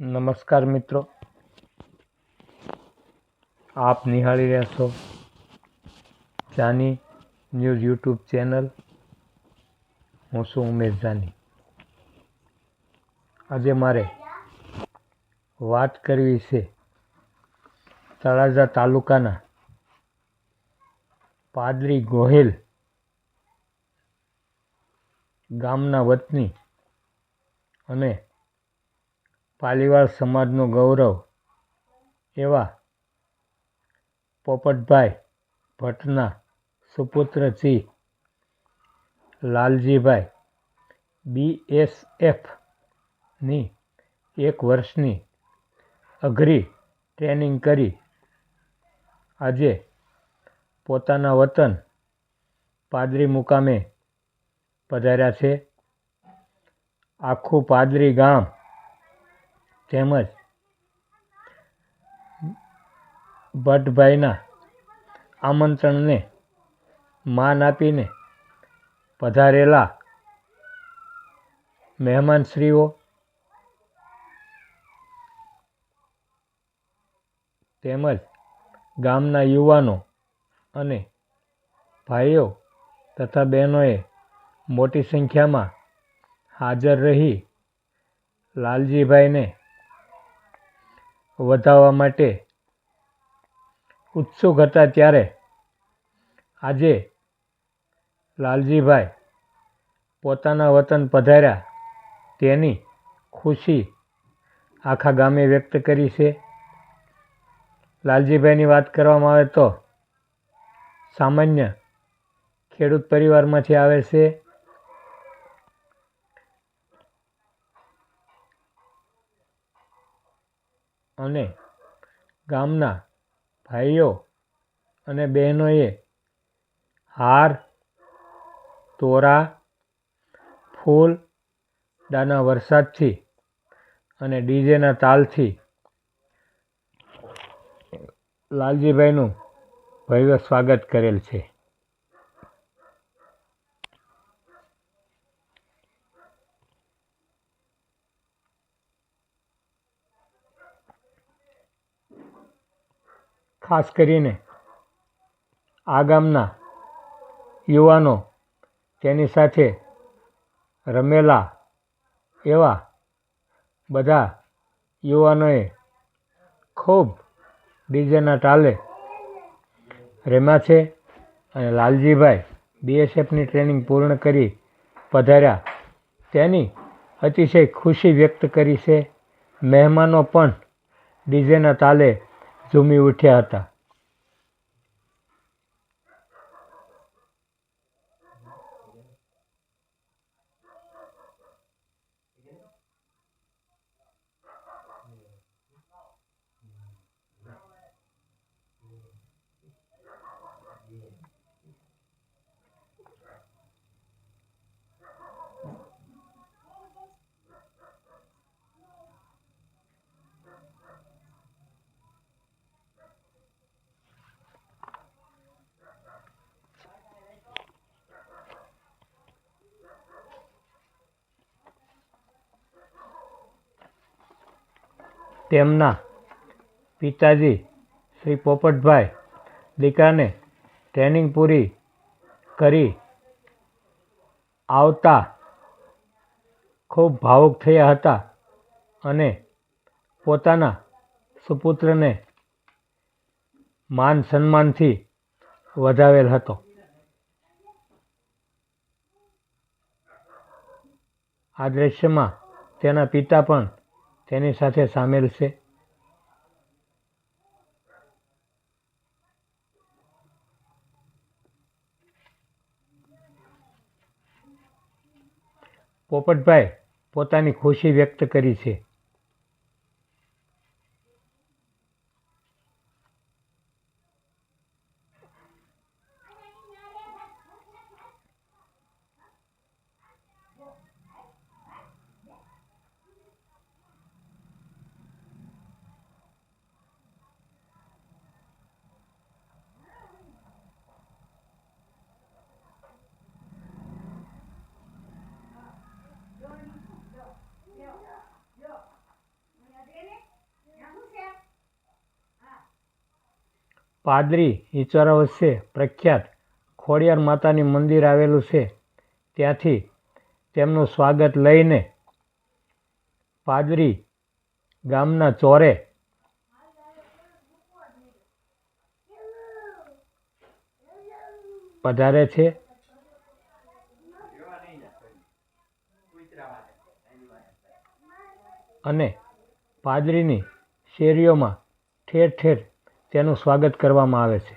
નમસ્કાર મિત્રો. આપ નિહાળી રહ્યા છો જાની ન્યૂઝ યુટ્યુબ ચેનલ. હું છું ઉમેશ જાની. આજે મારે વાત કરવી છે તળાજા તાલુકાના પાદરી ગોહિલ ગામના વતની અને પાલીવાળ સમાજનું ગૌરવ એવા પોપટભાઈ ભટ્ટના સુપુત્રજી લાલજીભાઈ બી લાલજીભાઈ બીએસએફની એક વર્ષની અઘરી ટ્રેનિંગ કરી આજે પોતાના વતન પાદરી મુકામે પધાર્યા છે. આખું પાદરી ગામ તેમજ ભટ્ટભાઈના આમંત્રણને માન આપીને પધારેલા મહેમાનશ્રીઓ, તેમજ ગામના યુવાનો અને ભાઈઓ તથા બહેનોએ મોટી સંખ્યામાં હાજર રહી લાલજીભાઈને વધાવવા માટે ઉત્સુક હતા ત્યારે આજે લાલજીભાઈ પોતાના વતન પધાર્યા. તેની ખુશી આખા ગામે વ્યક્ત કરી છે. લાલજીભાઈની વાત કરવામાં આવે તો સામાન્ય ખેડૂત પરિવારમાંથી આવે છે. અને ગામના ભાઈઓ અને બહેનોએ હાર, તોરા, ફૂલ, દાના વરસાદથી અને ડીજેના તાલથી લાલજીભાઈનું ભવ્ય સ્વાગત કરેલ છે. ખાસ કરીને આ ગામના યુવાનો તેની સાથે રમેલા એવા બધા યુવાનોએ ખૂબ ડીજેના તાલે રમ્યા છે અને લાલજીભાઈ બીએસએફની ટ્રેનિંગ પૂર્ણ કરી પધાર્યા. તેની અતિશય ખુશી વ્યક્ત કરી છે. મહેમાનો પણ ડીજેના તાલે ઝૂમી ઉઠ્યા હતા તેમના પિતાજી શ્રી પોપટભાઈ દીકરાને ટ્રેનિંગ પૂરી કરી આવતા ખૂબ ભાવુક થયા હતા અને પોતાના સુપુત્રને માન સન્માનથી વધાવેલ હતો. આ દ્રશ્યમાં તેના પિતા પણ તેની સાથે સામેલ છે. પોપટભાઈ પોતાની ખુશી વ્યક્ત કરી છે. પાદરી ઇચરા વચ્ચે પ્રખ્યાત ખોડિયાર માતાની મંદિર આવેલું છે. ત્યાંથી તેમનું સ્વાગત લઈને પાદરી ગામના ચોરે પધારે છે. અને પાદરીની શેરીઓમાં ઠેર ઠેર તેનું સ્વાગત કરવામાં આવે છે.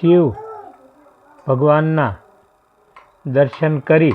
શિવ ભગવાનના દર્શન કરી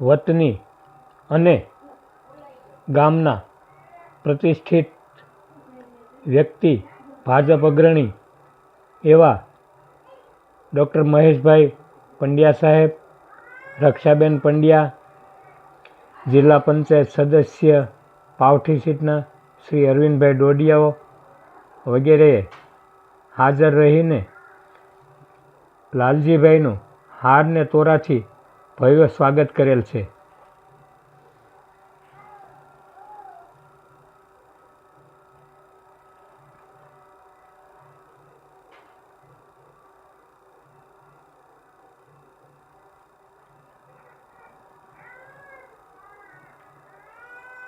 વતની અને ગામના પ્રતિષ્ઠિત વ્યક્તિ, ભાજપ અગ્રણી એવા ડૉક્ટર મહેશભાઈ પંડ્યા સાહેબ, રક્ષાબેન પંડ્યા, જિલ્લા પંચાયત સદસ્ય, પાવઠી સીટના શ્રી અરવિંદભાઈ ડોડિયાઓ વગેરેએ હાજર રહીને લાલજીભાઈનું હારને તોરાથી ભવ્ય સ્વાગત કરેલ છે.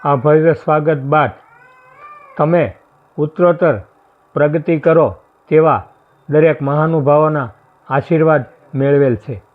આ ભવ્ય સ્વાગત બાદ તમે ઉત્તરોત્તર પ્રગતિ કરો તેવા દરેક મહાનુભાવોના આશીર્વાદ મેળવેલ છે.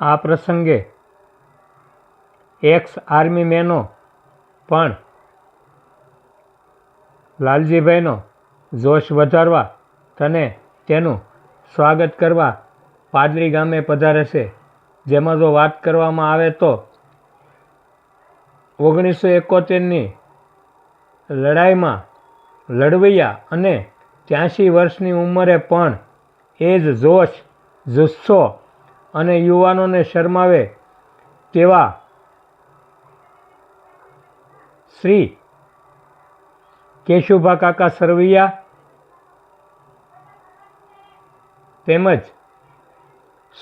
આ પ્રસંગે એક્સ આર્મી મેનો પણ લાલજીભાઈનો જોશ વધારવા તને તેનું સ્વાગત કરવા પાદરી ગામે પધારે છે જેમાં જો વાત કરવામાં આવે તો ઓગણીસો એકોતેરની લડાઈમાં લડવૈયા અને ત્યાંસી વર્ષની ઉંમરે પણ એ જ જોશ, જુસ્સો અને યુવાનોને શરમાવે તેવા શ્રી કેશુભા કાકા સરવૈયા તેમજ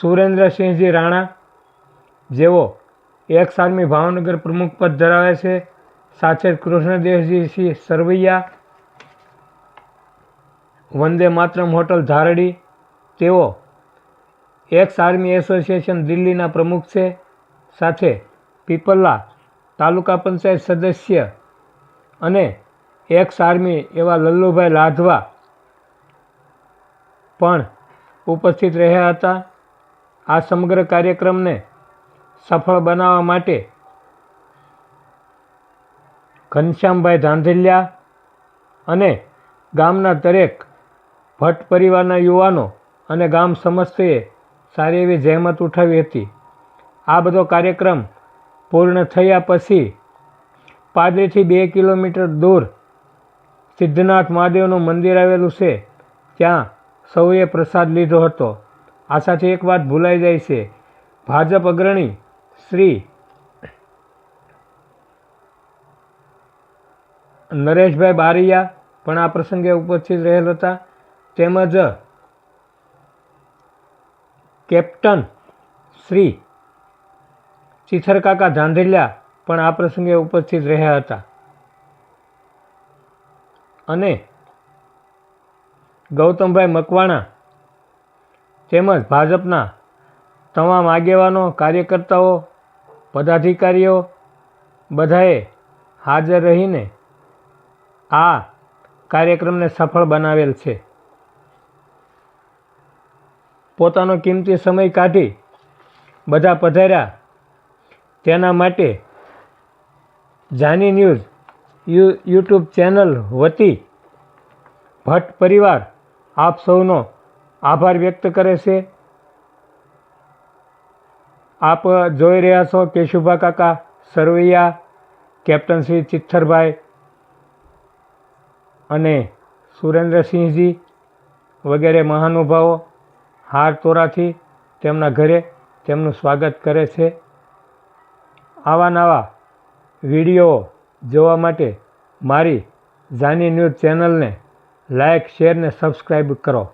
સુરેન્દ્રસિંહજી રાણા જેઓ એક સાલમી ભાવનગર પ્રમુખ પદ ધરાવે છે. સાથે કૃષ્ણદેવજી શ્રી સરવૈયા વંદે માતરમ હોટલ ધારડી, તેઓ એક્સ આર્મી એસોસિએશન દિલ્હીના પ્રમુખ છે. સાથે પીપલ્લા તાલુકા પંચાયત સદસ્ય અને એક્સ આર્મી એવા લલ્લુભાઈ લાધવા પણ ઉપસ્થિત રહ્યા હતા. આ સમગ્ર કાર્યક્રમને સફળ બનાવવા માટે ઘનશ્યામભાઈ ધાંધલિયા અને ગામના દરેક ભટ્ટ પરિવારના યુવાનો અને ગામ સમસ્તએ સારી એવી જહેમત ઉઠાવી હતી. આ બધો કાર્યક્રમ પૂર્ણ થયા પછી પાદરીથી બે કિલોમીટર દૂર સિદ્ધનાથ મહાદેવનું મંદિર આવેલું છે, ત્યાં સૌએ પ્રસાદ લીધો હતો. આ સાથે એક વાત ભૂલાઈ જાય છે. ભાજપ અગ્રણી શ્રી નરેશભાઈ બારિયા પણ આ પ્રસંગે ઉપસ્થિત રહેલ હતા. તેમજ કેપ્ટન શ્રી ચિથરકાકા ધાંધલિયા પણ આ પ્રસંગે ઉપસ્થિત રહ્યા હતા. અને ગૌતમભાઈ મકવાણા તેમજ ભાજપના તમામ આગેવાનો, કાર્યકર્તાઓ, પદાધિકારીઓ બધાએ હાજર રહીને આ કાર્યક્રમને સફળ બનાવેલ છે. પોતાનો કિંમતી સમય કાઢી બધા પધાર્યા. તેના માટે Jani news, you, YouTube channel વતી ભટ્ટ પરિવાર આપ સૌનો આભાર વ્યક્ત કરે છે. આપ જોઈ રહ્યા છો કેશુભા કાકા સરવૈયા, કેપ્ટન શ્રી ચિત્થરભાઈ અને સુરેન્દ્રસિંહજી વગેરે મહાનુભાવો હાર તોરાથી તેમના ઘરે તેમનું સ્વાગત કરે છે. આવા નવા વીડિયો જોવા માટે મારી જાની ન્યૂઝ ચેનલને લાઇક શેર ને સબસ્ક્રાઈબ કરો.